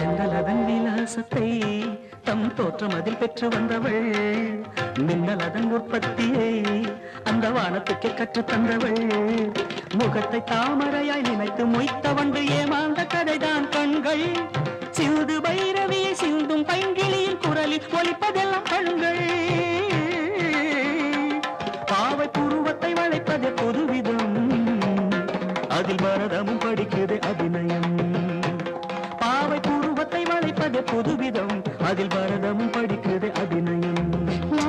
செந்தலதன் விலாசத்தை தம் தோற்றம் அதில் பெற்று வந்தவள். மின்னல் அதன் உற்பத்தியை அந்த வானத்துக்கே கற்று தந்தவள். முகத்தை தாமரையாய் நினைத்து மொய்த்த வண்டு ஏமாந்த கதைதான் கண்கள். சிந்து பைரவியை சிந்தும் பைங்கிளியின் குரலில் ஒலிப்பதெல்லாம் கண்கள். பாவை புருவத்தை வளைப்பதே புதுவிதம். அதில் பரதமும் படிக்குது புருவத்தை புதுவிதம். அதில் பரதம் படிக்குது அபிநயம்.